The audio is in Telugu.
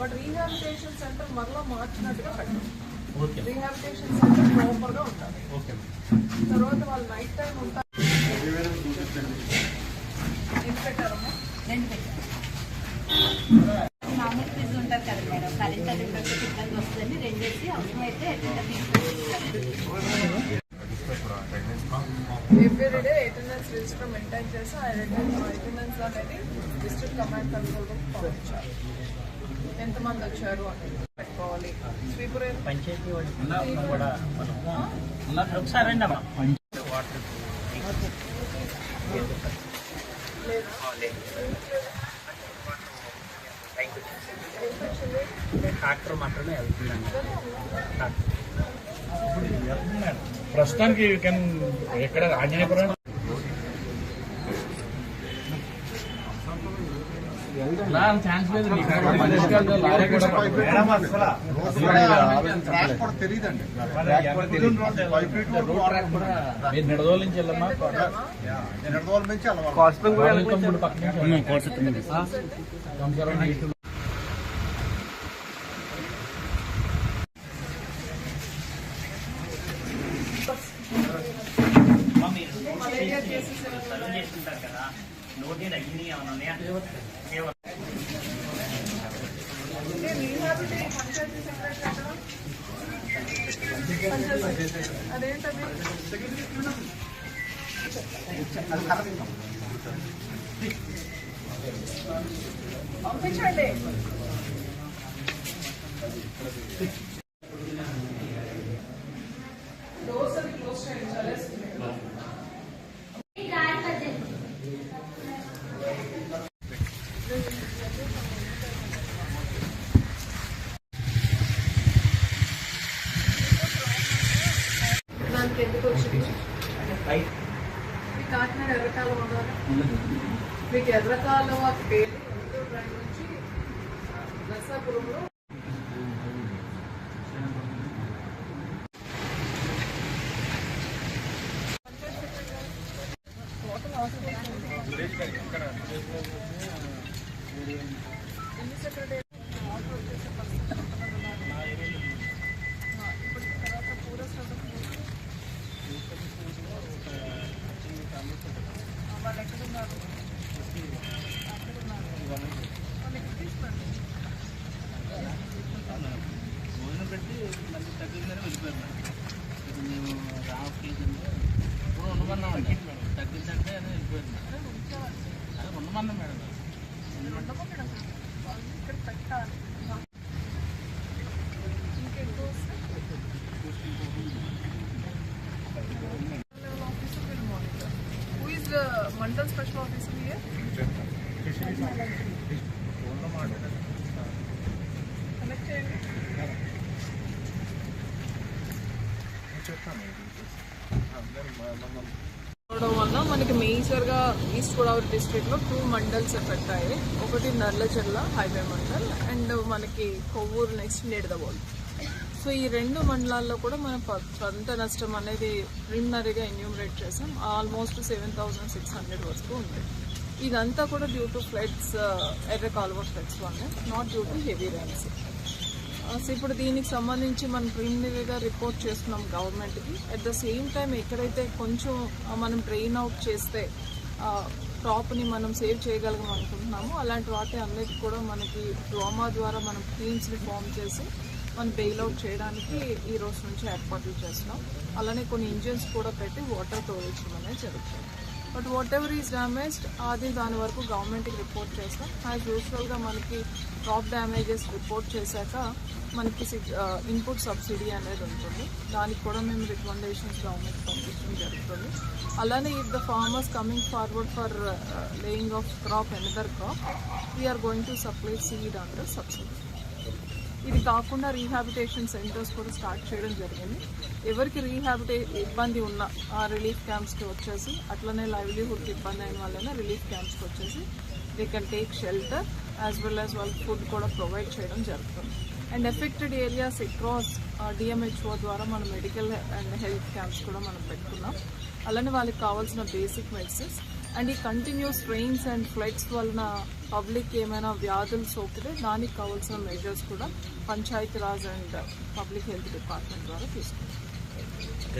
బట్ రీహాబిలిటేషన్ సెంటర్ మరలా మార్చినట్టుగా పెట్టాలి రీహాబిలిటేషన్ సెంటర్ ప్రాపర్గా ఉండాలి తర్వాత వాళ్ళు నైట్ టైం ఉంటారు. మామూలు ఫీజు ఉంటారు కదా మేడం. కరెంట్ అది ఇబ్బంది వస్తుందని రెండేసి అవసరమైతే every day attendance register maintain చేసి ఆ అటెండెన్స్ అనేది డిస్ట్రిక్ట్ కమాండ్ కంట్రోల్ రూమ్ పంపించాలి. ఎంతమంది వచ్చారు అనేది పెట్టుకోవాలి. స్వీపర్ పంచాయతీ వాళ్ళు కూడా మనం ఒకసారి రండి అమ్మా. వాటర్ ట్రాక్టర్ మాత్రమే ట్రాక్టర్. ప్రస్తుతానికి యూ కెన్ ఎక్కడ ఆంజనేయపురం నిడదోలు నుంచి వెళ్ళమ్మా? రోజుల నుంచి అమ్మా, మీరు సర్వ్ చేస్తుంటారు కదా. నోటి తగ్గింది ఏమైనా అదేంటది? పంపించండి. కాకినాడ ఎర్రకాలం ఉండాలి మీకు ఎర్రకాలం ఆ పేరు గుంటూరు రైలు నుంచి నర్సాపురంలో ఎన్ని సెక్రటరీ ఆర్డర్ వచ్చేసే పరిస్థితి ఇప్పుడు తర్వాత పూర వాళ్ళు ఎక్కడున్నారు ఎక్కడున్నారు వాళ్ళు ఎక్కడ తీసుకున్నారు భోజనం పెట్టి మళ్ళీ తగ్గిందని వెళ్ళిపోయారు ఇప్పుడు మేము రావట్లేదంటే ఇప్పుడు ఉండమన్నాం అండి తగ్గిందంటే అని వెళ్ళిపోయారు అదే ఉండమన్నాం మేడం మీరు ఉండకూడదు వాళ్ళు ఇక్కడ పెట్టాలి అవడం వల్ల మనకి మేజర్గా ఈస్ట్ గోదావరి డిస్ట్రిక్ట్లో టూ మండల్స్ ఎఫెక్ట్ అయ్యాయి. ఒకటి నర్లచెర్ల హైవే మండల్ అండ్ మనకి కొవ్వూరు నెక్స్ట్ నిడదవోల్ సో ఈ రెండు మండలాల్లో కూడా మనం పంట నష్టం అనేది ప్రిలిమినరీగా ఎన్యూమరేట్ చేసాం. Almost seven thousand six hundred వరకు ఉంది. ఇదంతా కూడా డ్యూ టు ఫ్లడ్స్ ఎర్ర కాలువ ఫ్లడ్స్ వల్ల not due to heavy rains ఇప్పుడు దీనికి సంబంధించి మనం ప్రిలిమినరీగా రిపోర్ట్ చేస్తున్నాం గవర్నమెంట్కి అట్ ద సేమ్ టైం ఎక్కడైతే కొంచెం మనం డ్రెయిన్ అవుట్ చేస్తే క్రాప్ని మనం సేవ్ చేయగలం అనుకుంటున్నాము అలాంటి వాటి అన్నిటి కూడా మనకి డ్రామా ద్వారా మనం టీమ్స్ని ఫామ్ చేసి మనం బెయిల్ అవుట్ చేయడానికి ఈ రోజు నుంచి ఏర్పాట్లు చేస్తున్నాం. అలానే కొన్ని ఇంజిన్స్ కూడా పెట్టి వాటర్ తోలించడం అనేది జరుగుతుంది. But whatever is damaged అది దాని వరకు గవర్నమెంట్కి రిపోర్ట్ చేస్తాం. యాజ్ యూజువల్గా మనకి క్రాప్ డ్యామేజెస్ రిపోర్ట్ చేశాక మనకి ఇన్పుట్ సబ్సిడీ అనేది ఉంటుంది. దానికి కూడా మేము రికమెండేషన్స్ గవర్నమెంట్ పంపించడం జరుగుతుంది. అలానే if the farmers coming forward for laying of crop another crop we are going to supply seed under subsidy ఇది కాకుండా రీహాబిటేషన్ సెంటర్స్ కూడా స్టార్ట్ చేయడం జరిగింది. ఎవరికి రీహాబిటే ఇబ్బంది ఉన్న ఆ రిలీఫ్ క్యాంప్స్కి వచ్చేసి అట్లనే లైవ్లీహుడ్కి ఇబ్బంది అయిన వాళ్ళైనా రిలీఫ్ క్యాంప్స్కి వచ్చేసి they can take shelter as well as వాళ్ళకి ఫుడ్ కూడా ప్రొవైడ్ చేయడం జరుగుతుంది. And affected areas across DMHO ద్వారా మనం మెడికల్ అండ్ హెల్త్ క్యాంప్స్ కూడా మనం పెట్టుకున్నాం. అలానే వాళ్ళకి కావాల్సిన బేసిక్ మెడిసిన్స్ అండ్ ఈ కంటిన్యూస్ ట్రైన్స్ అండ్ ఫ్లైట్స్ వలన పబ్లిక్ ఏమైనా వ్యాధులు సోకితే దానికి కావాల్సిన మెజర్స్ కూడా Panchayati Raj and public health department ద్వారా తీసుకుంటాం.